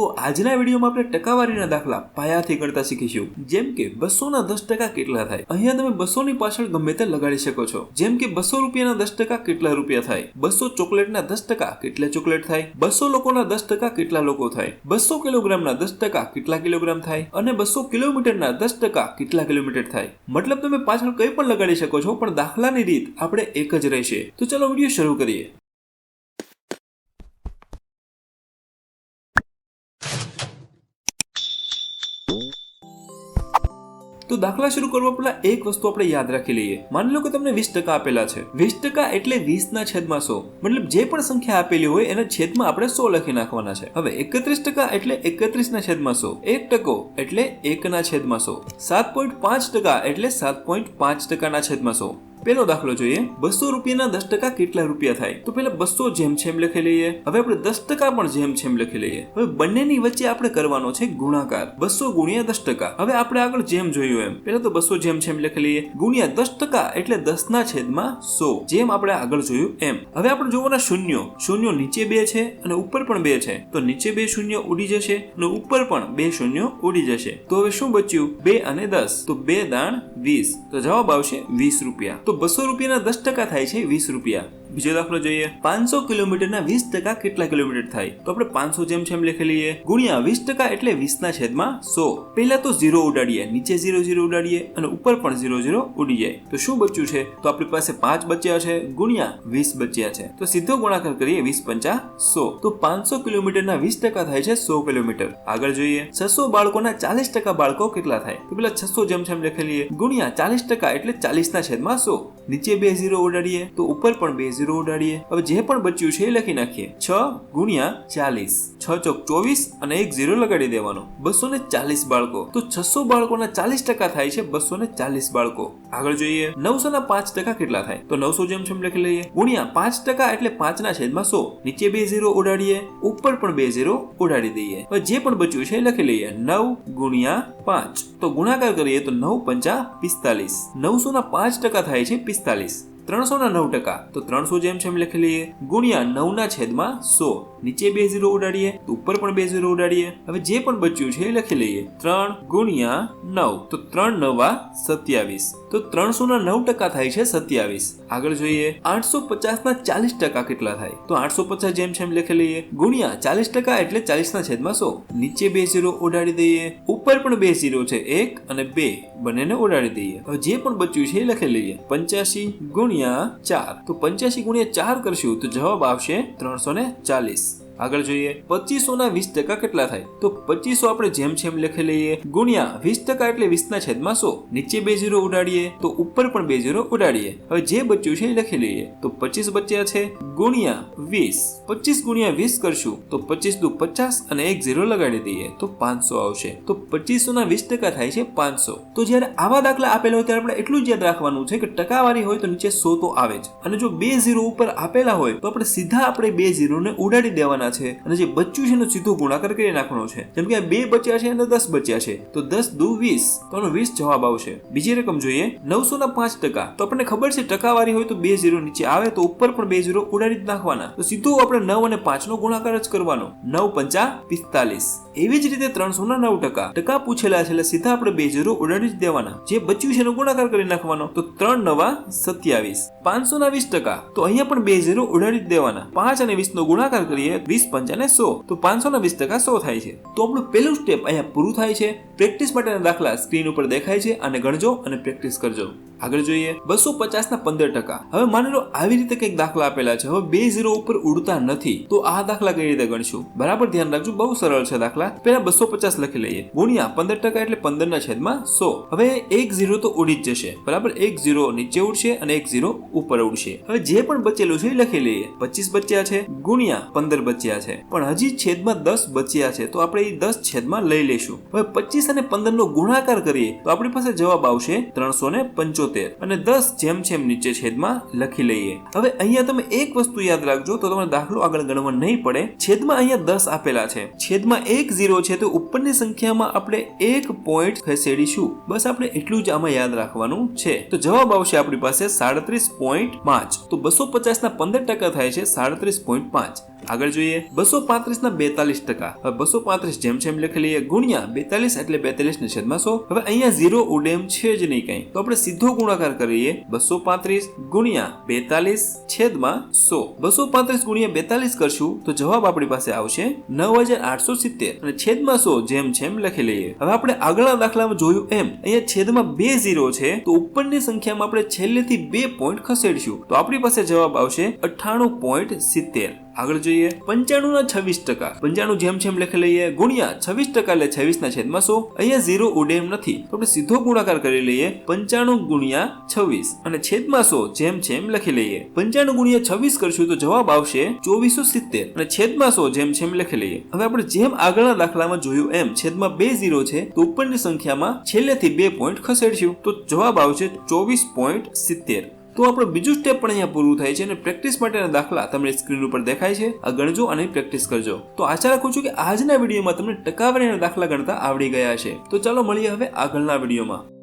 તો આજના વિડીયોમાં આપણે ટકાવારીના દાખલા પાયાથી ગણતા શીખીશું. જેમ કે બસો ના દસ ટકા કેટલા થાય? અહીંયા તમે બસો ની પાછળ ગમે તે લગાડી શકો છો. જેમ કે બસો રૂપિયાના દસ ટકા કેટલા રૂપિયા થાય? બસો ચોકલેટના દસ ટકા કેટલા ચોકલેટ થાય? બસો લોકોના દસ ટકા કેટલા લોકો થાય? બસો કિલોગ્રામના દસ ટકા કેટલા કિલોગ્રામ થાય? અને બસો કિલોમીટરના દસ ટકા કેટલા કિલોમીટર થાય? મતલબ તમે પાછળ કંઈ પણ લગાડી શકો છો, પણ દાખલાની રીત આપણે એક જ રહેશે. તો ચલો વીડિયો શરૂ કરીએ. તો દાખલા શરૂ કરવા પહેલા એક વસ્તુ આપણે યાદ રાખી લઈએ. માની લો કે તમને વીસ ટકા આપેલા છે. વીસ ટકા એટલે વીસ ના છેદમાં સો. મતલબ જે પણ સંખ્યા આપેલી હોય એના છેદમાં આપણે સો લખી નાખવાના છે. હવે એકત્રીસ ટકા એટલે એકત્રીસ ના છેદમાં સો. એક ટકો એટલે એક ના છેદમાં સો. સાત પોઈન્ટ પાંચ ટકા એટલે સાત પોઈન્ટ પાંચ ટકાના છેદમાં સો. પેલો દાખલો જોઈએ. બસો રૂપિયાના દસ ટકા કેટલા રૂપિયા થાય? તો પેલા બસો જેમ છેમ લખી લઈએ. હવે આપણે દસ ટકા પણ જેમ છેમ લખી લઈએ. હવે બંનેની વચ્ચે આપણે કરવાનો છે ગુણાકાર. બસો ગુણ્યા દસ ટકા. હવે આપણે આગળ જેમ જોયું એમ. પેલા તો બસો જેમ છેમ લખી લઈએ. ગુણ્યા દસ ટકા એટલે દસ ના છેદમાં સો. જેમ આપણે આગળ જોયું એમ. હવે આપણે જોવાના શૂન્યો. શૂન્યો નીચે બે છે અને ઉપર પણ બે છે. તો નીચે બે શૂન્ય ઉડી જશે અને ઉપર પણ બે શૂન્ય ઉડી જશે. તો હવે શું બચ્યું? બે અને દસ. તો બે દાણ વીસ. તો જવાબ આવશે વીસ રૂપિયા. તો બસો રૂપિયાના દસ ટકા થાય છે વીસ રૂપિયા. બીજો દાખલો જોઈએ. પાંચસો કિલોમીટરના વીસ ટકા કેટલા કિલોમીટર થાય? તો આપણે પાંચસો જેમ છે એમ લખી લઈએ. ગુણ્યા વીસ ટકા એટલે વીસ ના છેદમાં સો. પહેલા તો ઝીરો ઉડાડીએ. નીચે ઝીરો ઝીરો ઉડાડીએ અને ઉપર પણ ઝીરો ઝીરો ઉડી જાય તો શું બચ્યું છે? તો આપણી પાસે પાંચ બચ્યા છે, ગુણ્યા વીસ બચ્યા છે. તો સીધો ગુણાકાર કરીએ વીસ પંચા સો. તો પાંચસો કિલોમીટરના વીસ ટકા થાય છે સો કિલોમીટર. આગળ જોઈએ. છસો બાળકોના ચાલીસ ટકા બાળકો કેટલા થાય? તો પેલા છસો જેમ છે એમ લખી લઈએ. ગુણ્યા ચાલીસ ટકા એટલે ચાલીસ ના છેદમાં સો. નીચે બે ઝીરો ઉડાડીએ, તો ઉપર પણ બે ઝીરો ઉડાડીએ. હવે જે પણ બચ્યું છે એ લખી નાખીએ. છ ગુણ્યા ચાલીસ. છ ચોક ચોવીસ અને એક ઝીરો લગાડી દેવાનો. બસો ને ચાલીસ બાળકો. તો છસો બાળકોના ચાલીસ ટકા થાય છે બસો ને ચાલીસ બાળકો. આગળ જોઈએ. નવસો ના પાંચ ટકા કેટલા થાય? તો નવસો જેમ છે એમ લખી લઈએ. ગુણ્યા પાંચ ટકા એટલે પાંચ ના છેદમાં સો. નીચે બે ઝીરો ઉડાડીએ, ઉપર પણ બે ઝીરો ઉડાડી દઈએ. જે પણ બચ્યું છે લખી લઈએ. નવ ગુણ્યા પાંચ. તો ગુણાકાર કરીએ તો નવ પંચા પિસ્તાલીસ. નવસો ના પાંચ ટકા થાય છે પિસ્તાલીસ. ત્રણસો ના નવ ટકા. તો ત્રણસો જેમ છે એમ લખી લઈએ. ગુણ્યા નવ ના છેદમાં સો. નીચે બે ઝીરો ઉડાડીએ, તો ઉપર પણ બે ઝીરો ઉડાડીએ. હવે જે પણ બચ્યું છે એ લખી લઈએ. ત્રણ ગુણ્યા નવ. તો ત્રણ નવા સત્યાવીસ. તો ત્રણસો ના નવ ટકા થાય છે સત્યાવીસ. આગળ જોઈએ, આઠસો પચાસ ના ચાલીસ ટકા કેટલા થાય? તો આઠસો પચાસ જેમ છે એમ લખી લઈએ. ગુણ્યા ચાલીસ ટકા એટલે ચાલીસ ના છેદમાં સો. નીચે બે ઝીરો ઉડાડી દઈએ. ઉપર પણ બે ઝીરો છે એક અને બે. બંનેને ઉડાડી દઈએ. હવે જે પણ બચ્યું છે એ લખી લઈએ. પંચ્યાસી ગુણ્યા ચાર. તો પંચ્યાસી ગુણ્યા ચાર કરશું, તો જવાબ આવશે ત્રણસો ને ચાલીસ. આગળ જોઈએ પચીસો ના વીસ ટકા કેટલા થાય? તો પચીસો આપણે જેમ છેમ લખી લઈએ, ગુણ્યા વીસ ટકા એટલે વીસ ના છેદમાં સો. નીચે બે ઝીરો ઉડાડીએ, તો ઉપર પણ બે ઝીરો ઉડાડીએ. હવે જે બચ્યું છે એ લખી લઈએ. તો પચીસ બચ્યા છે, ગુણ્યા વીસ. પચીસ ગુણ્યા વીસ કરશું, તો પચીસ દુ પચાસ અને એક ઝીરો લગાડી દઈએ, તો પાંચસો આવશે. તો પચીસો ના વીસ ટકા થાય છે પાંચસો. તો જ્યારે આવા દાખલા આપેલા હોય ત્યારે આપણે એટલું જ યાદ રાખવાનું છે કે ટકાવારી હોય તો નીચે સો તો આવે જ. અને જો બે ઝીરો ઉપર આપેલા હોય, તો આપણે સીધા આપણે બે ઝીરોને ઉડાડી દેવાના છે અને જે બચ્યું છે એનો સીધો ગુણાકાર કરી નાખવાનો છે. જેમ કે બે બચ્યા છે અને દસ બચ્યા છે. તો દસ દુ વીસ, તો એનો વીસ જવાબ આવશે. બીજી રકમ જોઈએ, નવસો ના પાંચ ટકા. તો આપણને ખબર છે ટકાવારી હોય તો બે ઝીરો નીચે આવે, તો ઉપર પણ બે ઝીરો ઉડાડી જ નાખવાના. તો સીધું આપણે નવ અને પાંચ નો ગુણાકાર જ કરવાનો. નવ પંચા પિસ્તાલીસ. એવી જ રીતે ત્રણસો ના નવ ટકા. ટકા પૂછેલા છે એટલે સીધા આપણે બે ઝીરો ઉડાડી જ દેવાના. જે બચ્યું છે એનો ગુણાકાર કરી નાખવાનો, તો ત્રણ નવા સત્યાવીસ. પાંચસો ના વીસ ટકા. તો અહીંયા પણ બે ઝીરો ઉડાડી જ દેવાના. પાંચ અને વીસ નો ગુણાકાર કરીએ વીસ પંચાને સો. તો પાંચસો ને વીસ ટકા સો થાય છે. તો આપણું પહેલું સ્ટેપ અહીંયા પૂરું થાય છે. પ્રેક્ટિસ માટેના દાખલા સ્ક્રીન ઉપર દેખાય છે અને ગણજો અને પ્રેક્ટિસ કરજો. આગળ જોઈએ, બસો પચાસ ના પંદર ટકા. હવે માની લો આવી રીતે કંઈક દાખલા આપેલા છે. હવે બે ઝીરો ઉપર ઉડતા નથી. તો આ દાખલા કઈ રીતે ગણશું? બરાબર ધ્યાન રાખજો, બહુ સરળ છે દાખલા. પેલા બસો પચાસ લખી લઈએ. ગુણ્યા પંદર ટકા એટલે પંદર ના છેદમાં સો. હવે એક ઝીરો તો ઉડી જ જશે. બરાબર? એક ઝીરો નીચે ઉડશે અને એક ઝીરો ઉપર ઉડશે. હવે જે પણ બચેલું છે એ લખી લઈએ. પચીસ બચ્યા છે. ગુણ્યા પંદર બચ્યા છે. પણ હજી છેદમાં દસ બચ્યા છે, તો આપણે એ દસ છેદમાં લઈ લઈશું. હવે પચીસ અને પંદર નો ગુણાકાર કરીએ, તો આપણી પાસે જવાબ આવશે ત્રણસો ને પંચોતેર. પંચોતેર અને દસ જેમ જેમ નીચે છેદમાં લખી લઈએ. હવે અહીંયા તમે એક વસ્તુ યાદ રાખજો, તો તમારે દાખલો આગળ ગણવા નહીં પડે. છેદમાં અહીંયા દસ આપેલા છે. છેદમાં એક ઝીરો છે તો ઉપરની સંખ્યામાં આપણે એક પોઈન્ટ ખસેડીશું. બસ આપણે એટલું જ આમાં યાદ રાખવાનું છે. તો જવાબ આવશે આપણી પાસે સાડત્રીસ પોઈન્ટ પાંચ. તો બસો પચાસ ના પંદર ટકા થાય છે સાડત્રીસ પોઈન્ટ પાંચ. આગળ જોઈએ. બસો પાંત્રીસ ના બેતાલીસ ટકા. હવે બસો પાંત્રીસ જેમ જેમ લખી લઈએ. ગુણ્યા બેતાલીસ એટલે બેતાલીસ ને છેદમાં સો. હવે અહીંયા ઝીરો ઉડેમ છે જ નહીં કઈ. તો આપણે સીધો ગુણાકાર કરીએ બસો પાંત્રીસ ગુણ્યા બેતાલીસ છેદમાં સો. બસો પાંત્રીસ ગુણ્યા બેતાલીસ કરશું તો જવાબ આપણી પાસે આવશે નવ હજાર આઠસો સિત્તેર. અને છેદમાં સો જેમ જેમ લખી લઈએ. હવે આપણે આગળના દાખલામાં જોયું એમ, અહીંયા છેદમાં બે ઝીરો છે તો ઉપરની સંખ્યામાં આપણે છેલ્લેથી બે પોઈન્ટ ખસેડશું. તો આપણી પાસે જવાબ આવશે અઠ્ઠાણું પોઈન્ટ સિત્તેર. આગળ જોઈએ. પંચાણું ના છવ્વીસ ટકા. પંચાણું જેમ જેમ લખી લઈએ, ગુણ્યા છવ્વીસ ટકા એટલે છવ્વીસ ના છેદમાં સો અહીંયા ઝીરો ઉડે એમ નથી. તો આપણે સીધો ગુણાકાર કરી લઈએ, પંચાણું ગુણ્યા છવ્વીસ. અને છેદમાં સો જેમ જેમ લખી લઈએ. પંચાણું ગુણ્યા છવ્વીસ કરશું તો જવાબ આવશે ચોવીસો સિત્તેર. અને છેદમાં સો જેમ છેમ લખી લઈએ. હવે આપણે જેમ આગળના દાખલામાં જોયું એમ, છેદમાં બે ઝીરો છે, તો ઉપરની સંખ્યામાં છેલ્લેથી બે પોઈન્ટ ખસેડશું. તો જવાબ આવશે ચોવીસ પોઈન્ટ સિત્તેર. તો આપણું બીજું સ્ટેપ પણ અહીંયા પૂરું થાય છે અને પ્રેક્ટિસ માટેના દાખલા તમને સ્ક્રીન ઉપર દેખાય છે. આ ગણજો અને પ્રેક્ટિસ કરજો. તો આશા રાખું છું કે આજના વિડીયોમાં તમને ટકાવારીના દાખલા ગણતા આવડી ગયા છે તો ચાલો મળીએ હવે આગળના વિડીયોમાં.